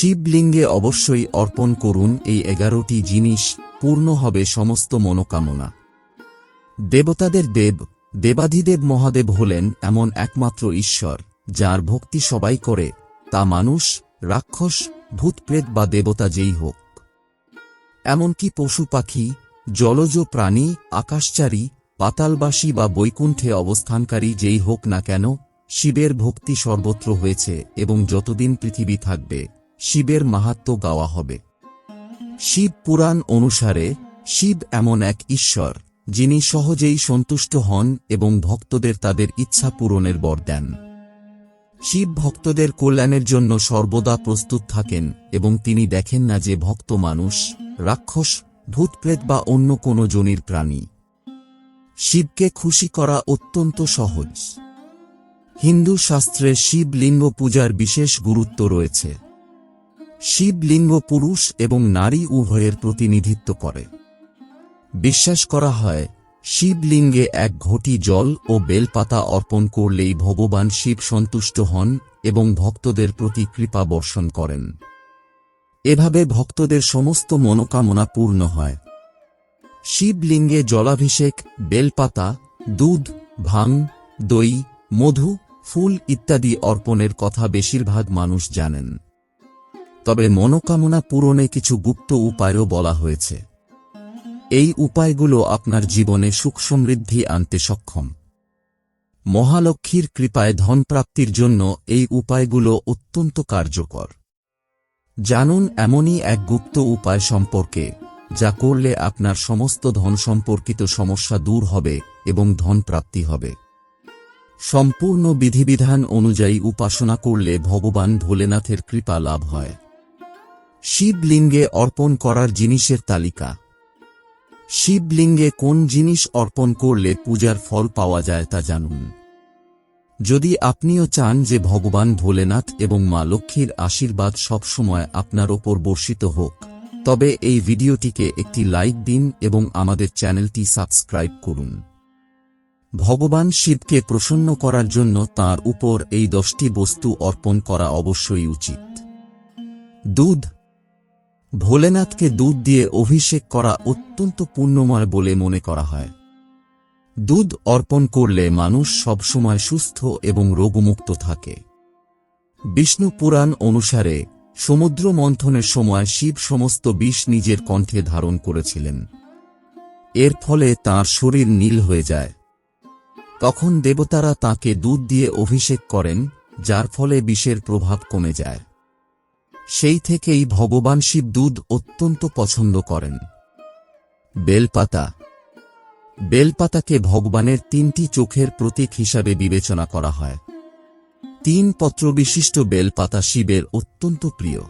শিবলিঙ্গে অবশ্যই অর্পণ করুন এই এগারোটি জিনিস, পূর্ণ হবে সমস্ত মনোকামনা। দেবতাদের দেব, দেবাধিদেব মহাদেব হলেন এমন একমাত্র ঈশ্বর, যার ভক্তি সবাই করে, তা মানুষ, রাক্ষস, ভূতপ্রেত বা দেবতা যেই হোক। এমনকি পশু পাখি, জলজ প্রাণী, আকাশচারী, পাতালবাসী বা বৈকুণ্ঠে অবস্থানকারী যেই হোক না কেন, শিবের ভক্তি সর্বত্র হয়েছে এবং যতদিন পৃথিবী থাকবে। শিবের মাহাত্ম গাওয়া হবে। শিব পুরাণ অনুসারে, শিব এমন এক ঈশ্বর, যিনি সহজেই সন্তুষ্ট হন এবং ভক্তদের তাদের ইচ্ছা পূরণের বর দেন। শিব ভক্তদের কল্যাণের জন্য সর্বদা প্রস্তুত থাকেন এবং তিনি দেখেন না যে ভক্ত মানুষ, রাক্ষস, ভূতপ্রেত বা অন্য কোনো জনির প্রাণী। শিবকে খুশি করা অত্যন্ত সহজ। হিন্দু শাস্ত্রে শিবলিঙ্গ পূজার বিশেষ গুরুত্ব রয়েছে। শিবলিঙ্গ পুরুষ এবং নারী উভয়ের প্রতিনিধিত্ব করে। বিশ্বাস করা হয়, শিবলিঙ্গে এক ঘটি জল ও বেলপাতা অর্পণ করলেই ভগবান শিব সন্তুষ্ট হন এবং ভক্তদের প্রতি কৃপা বর্ষণ করেন। এভাবে ভক্তদের সমস্ত মনোকামনা পূর্ণ হয়। শিবলিঙ্গে জলাভিষেক, বেলপাতা, দুধ, ভাং, দই, মধু, ফুল ইত্যাদি অর্পণের কথা বেশিরভাগ মানুষ জানেন। তবে মনোকামনা পূরণে কিছু গুপ্ত উপায়ও বলা হয়েছে। এই উপায়গুলো আপনার জীবনে সুখ সমৃদ্ধি আনতে সক্ষম। মহালক্ষ্মীর কৃপায় ধনপ্রাপ্তির জন্য এই উপায়গুলো অত্যন্ত কার্যকর। জানুন এমনই এক গুপ্ত উপায় সম্পর্কে, যা করলে আপনার সমস্ত ধন সম্পর্কিত সমস্যা দূর হবে এবং ধনপ্রাপ্তি হবে। সম্পূর্ণ বিধিবিধান অনুযায়ী উপাসনা করলে ভগবান ভোলেনাথের কৃপা লাভ হয়। শিবলিঙ্গে অর্পণ করার জিনিসের তালিকা। শিবলিঙ্গে কোন জিনিস অর্পণ করলে পূজার ফল পাওয়া যায় তা জানুন। যদি আপনিও চান যে ভগবান ভোলেনাথ এবং মা লক্ষ্মীর আশীর্বাদ সবসময় আপনার ওপর বর্ষিত হোক, তবে এই ভিডিওটিকে একটি লাইক দিন এবং আমাদের চ্যানেলটি সাবস্ক্রাইব করুন। ভগবান শিবকে প্রসন্ন করার জন্য তার উপর এই দশটি বস্তু অর্পণ করা অবশ্যই উচিত। দুধ ভোলেনাথকে দুধ দিয়ে অভিষেক করা অত্যন্ত পুণ্যময় বলে মনে করা হয়। দুধ অর্পণ করলে মানুষ সবসময় সুস্থ এবং রোগমুক্ত থাকে। বিষ্ণু পুরাণ অনুসারে সমুদ্র মন্থনের সময় শিব সমস্ত বিষ নিজের কণ্ঠে ধারণ করেছিলেন। এর ফলে তার শরীর নীল হয়ে যায়। তখন দেবতারা তাকে দুধ দিয়ে অভিষেক করেন, যার ফলে বিষের প্রভাব কমে যায়। সেই থেকেই ভগবান শিব দুধ অত্যন্ত পছন্দ করেন। বেলপাতা। বেলপাতাকে ভগবানের তিনটি চোখের প্রতীক হিসাবে বিবেচনা করা হয়। তিন পত্র বিশিষ্ট বেলপাতা শিবের অত্যন্ত প্রিয়।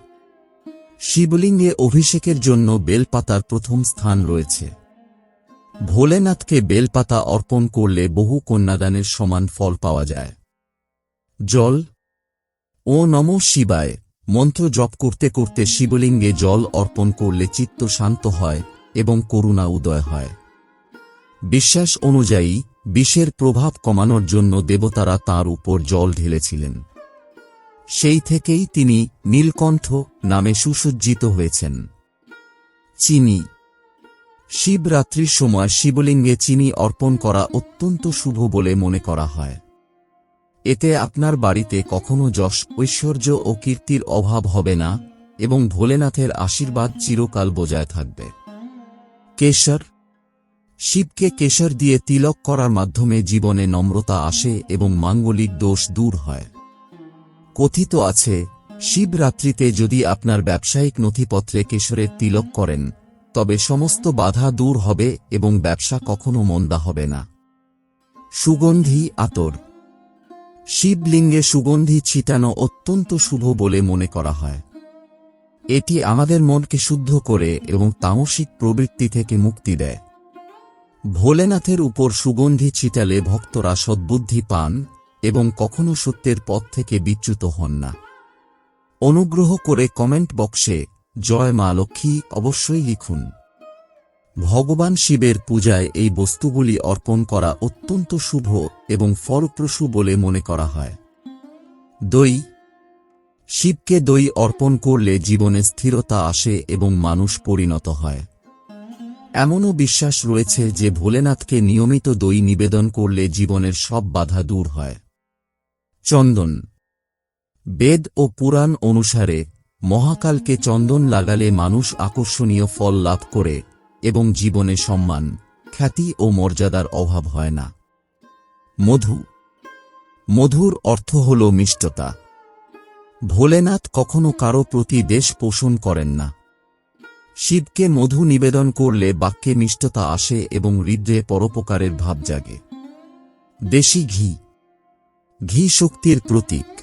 শিবলিঙ্গে অভিষেকের জন্য বেলপাতার প্রথম স্থান রয়েছে। ভোলেনাথকে বেলপাতা অর্পণ করলে বহু কন্যাদানের সমান ফল পাওয়া যায়। জল। ও নম শিবায়। মন্ত্র জপ করতে করতে শিবলিঙ্গে জল অর্পণ করলে চিত্ত শান্ত হয় এবং করুণা উদয় হয়। বিশ্বাস অনুযায়ী, বিষের প্রভাব কমানোর জন্য দেবতারা তার উপর জল ঢেলেছিলেন। সেই থেকেই তিনি নীলকণ্ঠ নামে সুসজ্জিত হয়েছেন। চিনি। শিবরাত্রির সময় শিবলিঙ্গে চিনি অর্পণ করা অত্যন্ত শুভ বলে মনে করা হয়। এতে আপনার বাড়িতে কখনো যশ, ঐশ্বর্য ও কীর্তির অভাব হবে না, এবং ভোলেনাথের আশীর্বাদ চিরকাল বজায় থাকবে। কেশর। শিবকে কেশর দিয়ে তিলক করার মাধ্যমে জীবনে নম্রতা আসে এবং মাঙ্গলিক দোষ দূর হয়। কথিত আছে, শিবরাত্রিতে যদি আপনার ব্যবসায়িক নথিপত্রে কেশরের তিলক করেন, তবে সমস্ত বাধা দূর হবে এবং ব্যবসা কখনো মন্দা হবে না। সুগন্ধি আতর। শিবলিঙ্গে সুগন্ধি ছিটানো অত্যন্ত শুভ বলে মনে করা হয়। এটি আমাদের মনকে শুদ্ধ করে এবং তামসিক প্রবৃত্তি থেকে মুক্তি দেয়। ভোলেনাথের উপর সুগন্ধি ছিটালে ভক্তরা সদ্বুদ্ধি পান এবং কখনো সত্যের পথ থেকে বিচ্যুত হন না। অনুগ্রহ করে কমেন্ট বক্সে জয় মা লক্ষ্মী অবশ্যই লিখুন। ভগবান শিবের পূজায় এই বস্তুগুলি অর্পণ করা অত্যন্ত শুভ এবং ফলপ্রসূ বলে মনে করা হয়। দই শিবকে দই অর্পণ করলে জীবনে স্থিরতা আসে এবং মানুষ পরিণত হয়। এমনও বিশ্বাস রয়েছে যে ভোলেনাথকে নিয়মিত দই নিবেদন করলে জীবনের সব বাধা দূর হয়। চন্দন বেদ ও পুরাণ অনুসারে মহাকালকে চন্দন লাগালে মানুষ আকর্ষণীয় ফল লাভ করে এবং জীবনে সম্মান, খ্যাতি ও মর্যাদার অভাব হয় না। মধু। মধুর অর্থ হল মিষ্টতা। ভোলেনাথ কখনো কারও প্রতি দেশ পোষণ করেন না। শিবকে মধু নিবেদন করলে বাক্যে মিষ্টতা আসে এবং হৃদয়ে পরোপকারের ভাব জাগে। দেশি ঘি। ঘি শক্তির প্রতীক।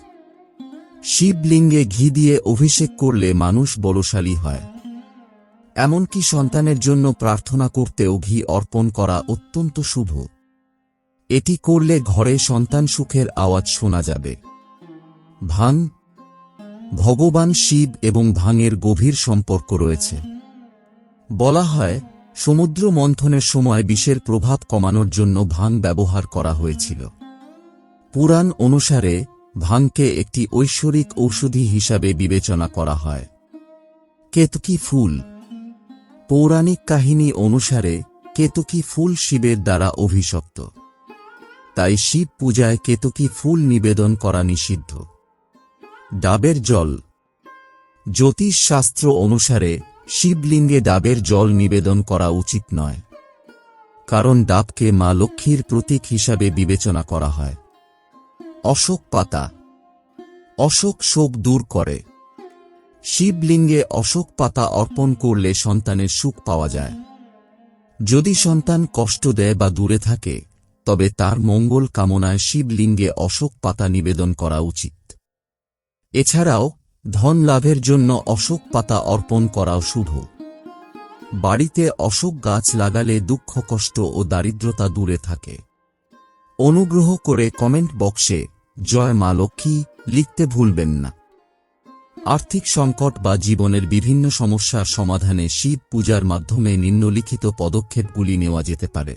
শিবলিঙ্গে ঘি দিয়ে অভিষেক করলে মানুষ বলশালী হয়। এমনকি সন্তানের জন্য প্রার্থনা করতেও ঘি অর্পণ করা অত্যন্ত শুভ। এটি করলে ঘরে সন্তান সুখের আওয়াজ শোনা যাবে। ভাং। ভগবান শিব এবং ভাঙের গভীর সম্পর্ক রয়েছে। বলা হয়, সমুদ্র মন্থনের সময় বিষের প্রভাব কমানোর জন্য ভাং ব্যবহার করা হয়েছিল। পুরাণ অনুসারে, ভাংকে একটি ঐশ্বরিক ঔষধি হিসাবে বিবেচনা করা হয়। কেতকী ফুল। পৌরাণিক কাহিনী অনুসারে কেতকী ফুল শিবের দ্বারা অভিশপ্ত। তাই শিব পূজায় কেতকী ফুল নিবেদন করা নিষিদ্ধ। ডাবের জল। জ্যোতিষ শাস্ত্র অনুসারে শিবলিঙ্গে ডাবের জল নিবেদন করা উচিত নয়। কারণ ডাবকে মা লক্ষ্মীর প্রতীক হিসাবে বিবেচনা করা হয়। অশোক পাতা। অশোক শোক দূর করে। শিবলিঙ্গে অশোক পাতা অর্পণ করলে সন্তানের সুখ পাওয়া যায়। যদি সন্তান কষ্ট দেয় বা দূরে থাকে, তবে তার মঙ্গল কামনায় শিবলিঙ্গে অশোক পাতা নিবেদন করা উচিত। এছাড়াও, ধন লাভের জন্য অশোক পাতা অর্পণ করাও শুভ। বাড়িতে অশোক গাছ লাগালে দুঃখ, কষ্ট ও দারিদ্রতা দূরে থাকে। অনুগ্রহ করে কমেন্ট বক্সে, জয় মা লক্ষ্মী, লিখতে ভুলবেন না। আর্থিক সংকট বা জীবনের বিভিন্ন সমস্যার সমাধানে শিব পূজার মাধ্যমে নিম্নলিখিত পদক্ষেপগুলি নেওয়া যেতে পারে।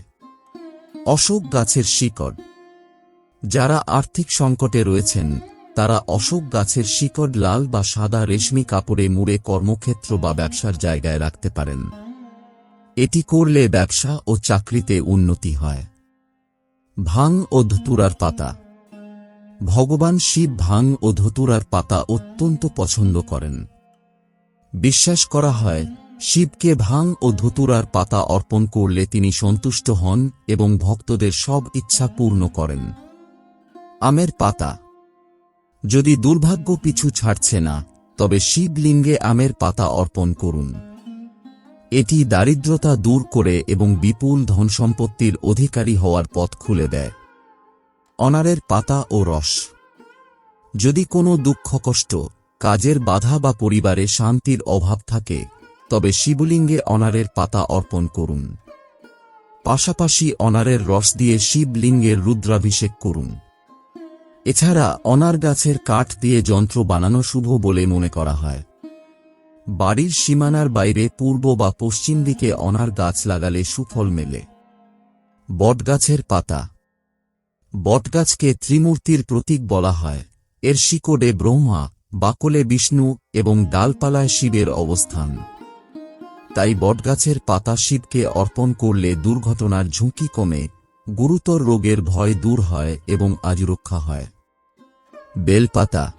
অশোক গাছের শিকড়। যারা আর্থিক সংকটে রয়েছেন, তারা অশোক গাছের শিকড় লাল বা সাদা রেশমি কাপড়ে মুড়ে কর্মক্ষেত্র বা ব্যবসার জায়গায় রাখতে পারেন। এটি করলে ব্যবসা ও চাকরিতে উন্নতি হয়। ভাং ও ধতুরার পাতা। ভগবান শিব ভাং ও ধতুরার পাতা অত্যন্ত পছন্দ করেন। বিশ্বাস করা হয়, শিবকে ভাং ও ধতুরার পাতা অর্পণ করলে তিনি সন্তুষ্ট হন এবং ভক্তদের সব ইচ্ছা পূর্ণ করেন। আমের পাতা। যদি দুর্ভাগ্য পিছু ছাড়ছে না, তবে শিবলিঙ্গে আমের পাতা অর্পণ করুন। এটি দারিদ্রতা দূর করে এবং বিপুল ধনসম্পত্তির অধিকারী হওয়ার পথ খুলে দেয়। অনারের পাতা ও রস। যদি কোনো দুঃখ কষ্ট, কাজের বাধা বা পরিবারে শান্তির অভাব থাকে, তবে শিবলিঙ্গে অনারের পাতা অর্পণ করুন। পাশাপাশি অনারের রস দিয়ে শিবলিঙ্গের রুদ্রাভিষেক করুন। এছাড়া অনার গাছের কাঠ দিয়ে যন্ত্র বানানো শুভ বলে মনে করা হয়। বাড়ির সীমানার বাইরে পূর্ব বা পশ্চিম দিকে অনার গাছ লাগালে সুফল মেলে। বটগাছের পাতা বটগাছকে ত্রিমূর্তির প্রতীক বলা হয়। এর শিকড়ে ব্রহ্মা, বাকলে বিষ্ণু এবং ডালপালায় শিবের অবস্থান। তাই বটগাছের পাতা শিবকে অর্পণ করলে দুর্ঘটনার ঝুঁকি কমে, গুরুতর রোগের ভয় দূর হয় এবং আজরক্ষা হয়। বেলপাতা।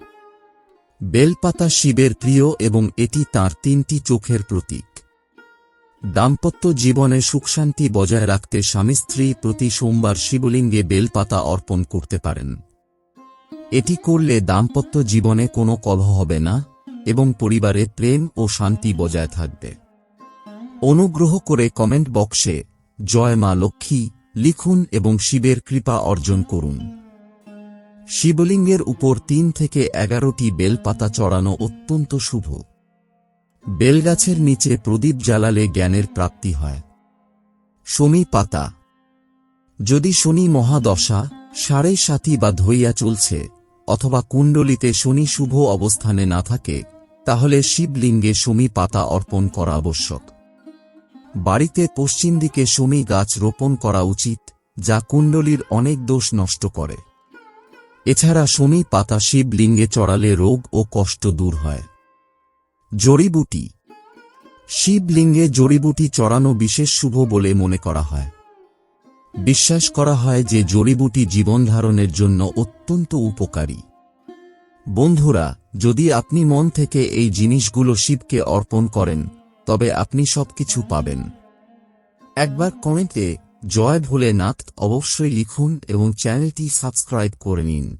বেলপাতা শিবের প্রিয় এবং এটি তার তিনটি চোখের প্রতীক। দাম্পত্য জীবনে সুখশান্তি বজায় রাখতে স্বামী স্ত্রী প্রতি সোমবার শিবলিঙ্গে বেলপাতা অর্পণ করতে পারেন। এটি করলে দাম্পত্য জীবনে কোনো কলহ হবে না এবং পরিবারে প্রেম ও শান্তি বজায় থাকবে। অনুগ্রহ করে কমেন্ট বক্সে, জয় মা লক্ষ্মী লিখুন এবং শিবের কৃপা অর্জন করুন। শিবলিঙ্গের উপর তিন থেকে এগারোটি বেলপাতা চড়ানো অত্যন্ত শুভ। বেলগাছের নিচে প্রদীপ জ্বালালে জ্ঞানের প্রাপ্তি হয়। শমি পাতা। যদি শনি মহাদশা, সাড়ে সাথী বা ধইয়া চলছে, অথবা কুণ্ডলিতে শনি শুভ অবস্থানে না থাকে, তাহলে শিবলিঙ্গে শমি পাতা অর্পণ করা আবশ্যক। বাড়িতে পশ্চিম দিকে শমি গাছ রোপণ করা উচিত, যা কুণ্ডলীর অনেক দোষ নষ্ট করে। এছাড়া শনি পাতা শিবলিঙ্গে চড়ালে রোগ ও কষ্ট দূর হয়। জড়িবুটি। শিবলিঙ্গে জড়িবুটি চড়ানো বিশেষ শুভ বলে মনে করা হয়। বিশ্বাস করা হয় যে জড়িবুটি জীবনধারণের জন্য অত্যন্ত উপকারী। বন্ধুরা, যদি আপনি মন থেকে এই জিনিসগুলো শিবকে অর্পণ করেন, তবে আপনি সবকিছু পাবেন। একবার কমেন্টে জয় ভোলেনাথ অবশ্যই লিখুন এবং চ্যানেলটি সাবস্ক্রাইব করে নিন।